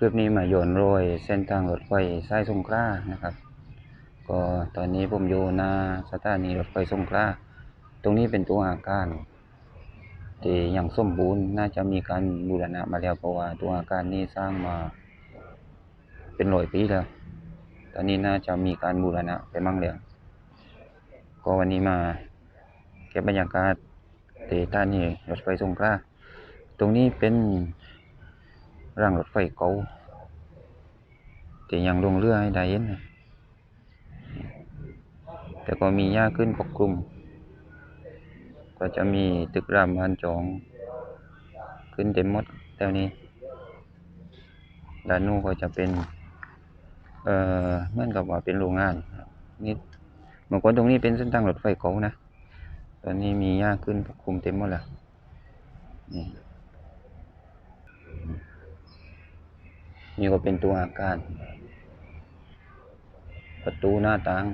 คลิปนี้มาโยนโรยเส้นทางรถไฟสายสงขลานะครับ ก็ตอนนี้ผมอยู่หน้าสถานีรถไฟสงขลาตรงนี้เป็นตัวอาคารที่ยังสมบูรณ์น่าจะมีการบูรณะมาแล้วเพราะว่าตัวอาคารนี้สร้างมาเป็นร้อยปีแล้ว ตอนนี้น่าจะมีการบูรณะไปมั่งแล้ว ก็วันนี้มาเก็บบรรยากาศที่ท่านีรถไฟสงขลาตรงนี้เป็นรางรถไฟเก่า ที่ยังลงเรือให้ได้เห็นนะแต่ก็มีหญ้าขึ้นปกคลุม ก็จะมีตึกรามบ้านจอง ขึ้นเต็มหมดแถวนี้ด้านนู้นก็จะเป็น เอ่อเหมือนกับว่าเป็นโรงงานนี่เมื่อก่อนตรงนี้เป็นเส้นทางรถไฟเก่านะ ตอนนี้มีหญ้าขึ้นปกคลุมเต็มหมดแล้วนี่ นี่ก็เป็นตัวอาคาร ประตูหน้าต่าง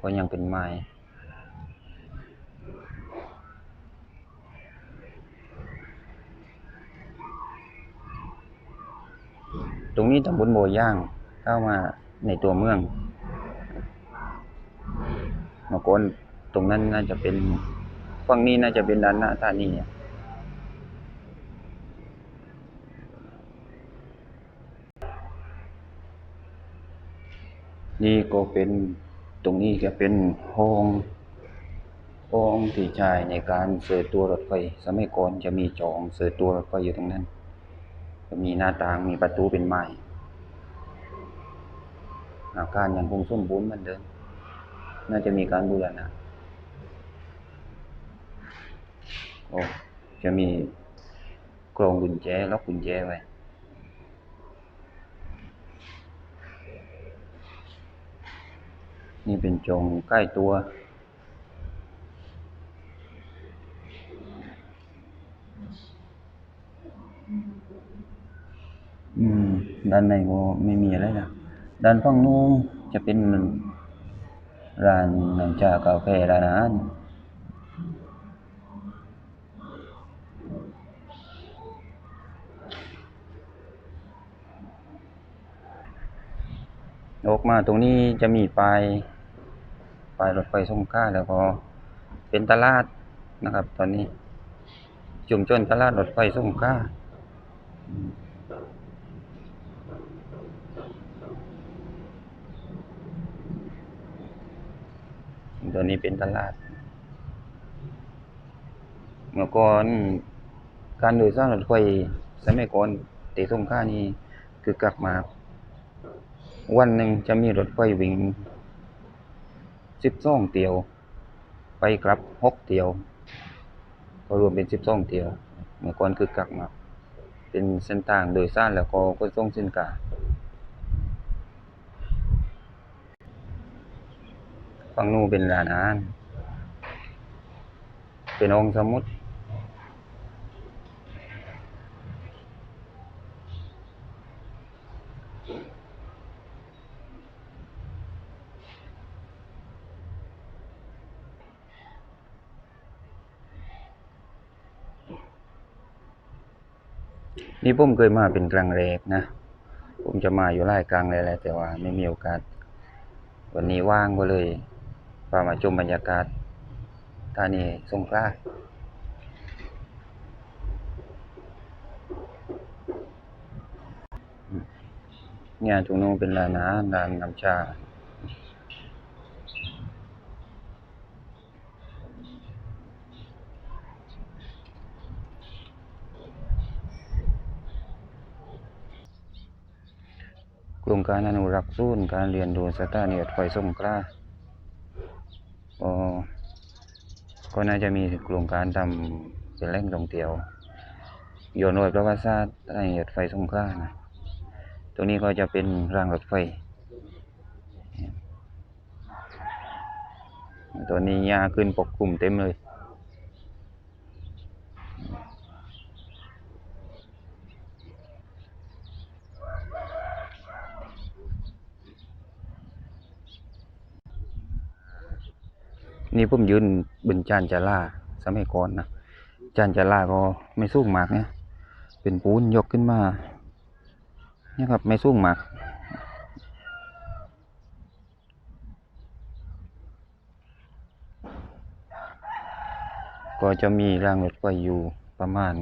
ก็ยังเป็นไม้ตรงนี้ตำบลโบย่างเข้ามาในตัวเมืองมื่อก่อนตรงนั้นน่าจะเป็นฝั่งนี้น่าจะเป็นด้านหน้าธานี นี่ก็เป็นตรงนี้ก็เป็นห้องห้องที่ใช้ในการเสิร์ตัวรถไฟสมัยก่อนจะมีจองเสิร์ตัวรถไฟอยู่ตรงนั้น จะมีหน้าต่างมีประตูเป็นไม้อาการยังคงสมบูรณ์เหมือนเดิมน่าจะมีการบูรณะโอ้จะมีกรงกุญแจล็อกกุญแจไว้ นี่เป็นจงใกล้ตัว อืม ด้านในก็ไม่มีอะไรนะด้านฝั่งนู้นจะเป็นร้านน้ำชากาแฟร้านอาหารออกมาตรงนี้จะมีป้าย ป้ายรถไฟสงขลาแล้วก็เป็นตลาดนะครับ ตอนนี้ชุมชนตลาดรถไฟสงขลาตัวนี้เป็นตลาด เมื่อก่อนการโดยสารรถไฟสมัยก่อนเตสงขลานี่คือกลับมา วันหนึ่งจะมีรถไฟวิ่ง สิบสองเตียว ไปกลับหกเตียว ก็รวมเป็นสิบสองเตียว เมื่อก่อนคือกักมาเป็นเส้นทางโดยสารแล้วก็ก็ส่งสินกาฝั่งนู้นเป็นร้านอาหารเป็นองค์สมุด นี่ผมเคยมาเป็นครั้งแรกนะ ผมจะมาอยู่หลายครั้งเลยแหละแต่ว่าไม่มีโอกาส วันนี้ว่างก็เลยพามาชมบรรยากาศธานีสงขลาเนี่ยตรงนู้นเป็นร้านอาหารร้านน้ำชา โครงการอนุรักษ์ศูนย์การเรียนรู้สถานีรถไฟสงขลาก็น่าจะมีโครงการทำเป็นแหล่งท่องเที่ยวย้อนรอยประวัติศาสตร์สถานีรถไฟสงขลานะตรงนี้ก็จะเป็นรางรถไฟ ตัวนี้หญ้าขึ้นปกคลุมเต็มเลย นี่ผมยืนบนจานจาราสมัยก่อนนะจานจาราก็ไม่สูงมากเนี่ยเป็นปูนยกขึ้นมานี่ครับไม่สูงมากก็จะมีรางรถไฟอยู่ประมาณ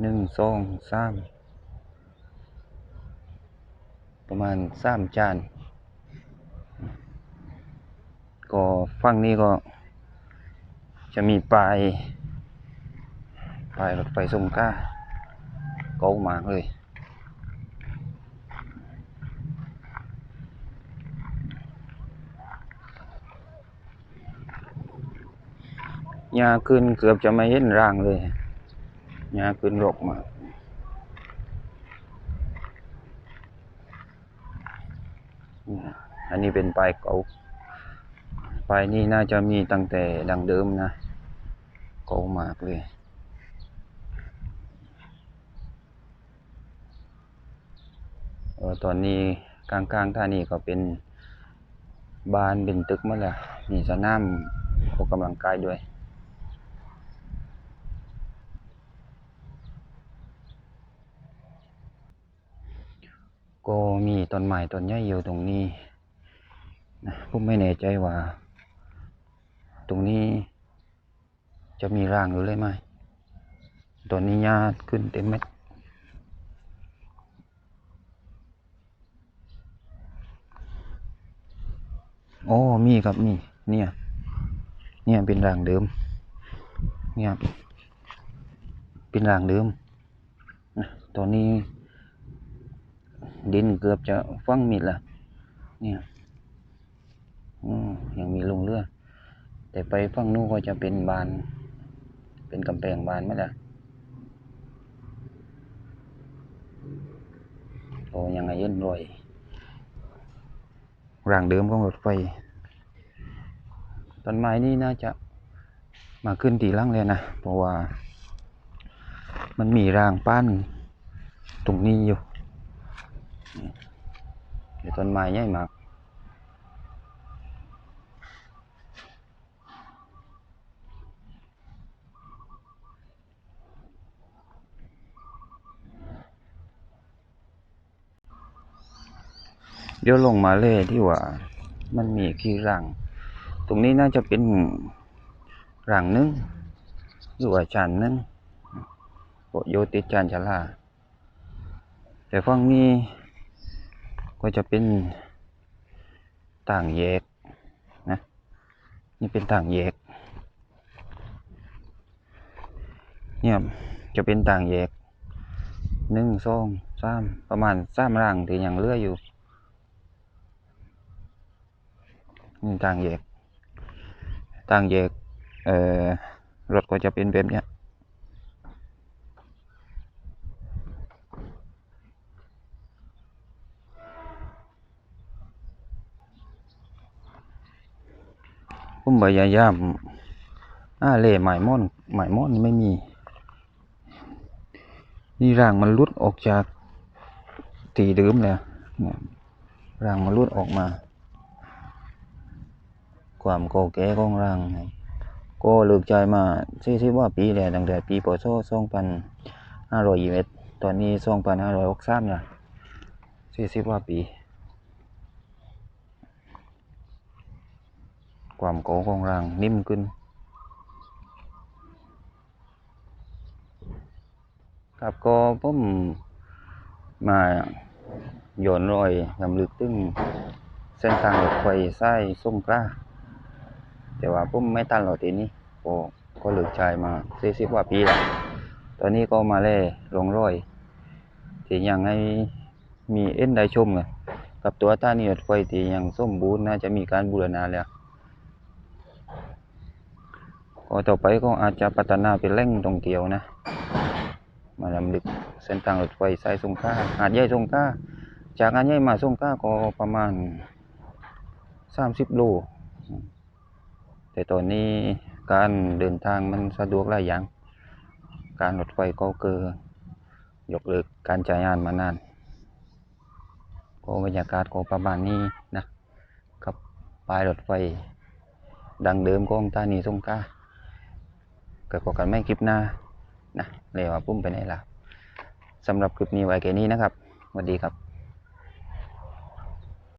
หนึ่งสองสามประมาณสามจาน ก็ ฝั่งนี้ก็ จะมีปลายปลายรถไฟทรงก้าเก่ามากเลยยาขึ้นเกือบจะไม่เห็นร่างเลยยาขึ้นรกมากอันนี้เป็นปลายเก่า ปลายนี้น่าจะมีตั้งแต่ดังเดิมนะเก่ามากเลย เออตอนนี้กลางๆท่านี่ก็เป็นบ้านเป็นตึกมาแล้วมีสนามออกกำลังกายด้วยก็มีต้นไม้ต้นใหญ่อยู่ตรงนี้นะผมไม่แน่ใจว่า ตรงนี้ จะมีรางอยู่เลยไหมตอนนี้หญ้าขึ้นเต็มเม็ดโอ้มีครับมีเนี่ย เนี่ยเป็นรางเดิม เนี่ยเป็นรางเดิมตอนนี้ ดินเกือบจะฟังมิดละเนี่ยอืมยังมีลงเรือ แต่ไปฝั่งนู้นก็จะเป็นบาน เป็นกำแพงบานไหมล่ะโอ้ยังไงเย็นรอยรางเดิมของรถไฟต้นไม้นี่น่าจะมาขึ้นตีล่างเลยนะ เพราะว่า มันมีรางปั้นตรงนี้อยู่เดี๋ยวต้นไม้ใหญ่มาก เดี๋ยวลงมาเลยที่ว่า มันมีกี่รัง ตรงนี้น่าจะเป็นรังหนึงหรือว่าจานนึงโปะโยติจานชาลาแต่ฝั่งนี้ก็จะเป็นต่างแยกนะนี่เป็นต่างแยกเนี่ยจะเป็นต่างแยกหนึ่งสองสามประมาณสามรังที่ยังเลื่ออยู่ นี่ต่างแยกต่างแยกเอ่อรถก็จะเป็นแบบเนี้ยผมพยายามอ่าเล่หมายม่อนหมายม่อนไม่มี นี่ร่างมันลุดออกจากตีเดิมแล้วเนี่ยร่างมันลุดออกมา ความโกแก่ของร่างก็เลิกใจมาสี่สิบว่าปีแล้วตั้งแต่ปีพศสองพันห้าร้อยยี่สิบตอนนี้สองพันห้าร้อยหกสามละสี่สิบว่าปี ความโกของร่างนิ่มขึ้นครับก็ผมมาโยนรอยลำลึกถึงเส้นทางรถไฟไสายสงขลา แต่ว่าผมไม่ทันหรอกทีนี้ก็ก็เลิกใช้มาสี่สิบกว่าปีแล้วตอนนี้ก็มาเล่ลงร้อยที่ยังให้มีเอ็นได้ชมเลยกับตัวท่านีรถไฟที่ยังส้มบูรณ์น่าจะมีการบูรณาแล้วก็ต่อไปก็อาจจะพัฒนาเป็นแหล่งท่องเที่ยวนะ มาลำลึกเส้นทางรถไฟสายสงขลาหาดใหญ่สงขลาจากหาดใหญ่มาสงขลาก็ประมาณสามสิบโล แต่ตอนนี้การเดินทางมันสะดวกหลายอย่าง การรถไฟก็เกิดยกเลิกการใช้งานมานานก็บรรยากาศก็ประมาณนี้นะกับปลายรถไฟ ดังเดิมของธานีสงขลาก็พบกันไม่คลิปหน้านะเลยว่าปุ้มไปไหนล่ะสำหรับคลิปนี้ไว้แค่นี้นะครับสวัสดีครับ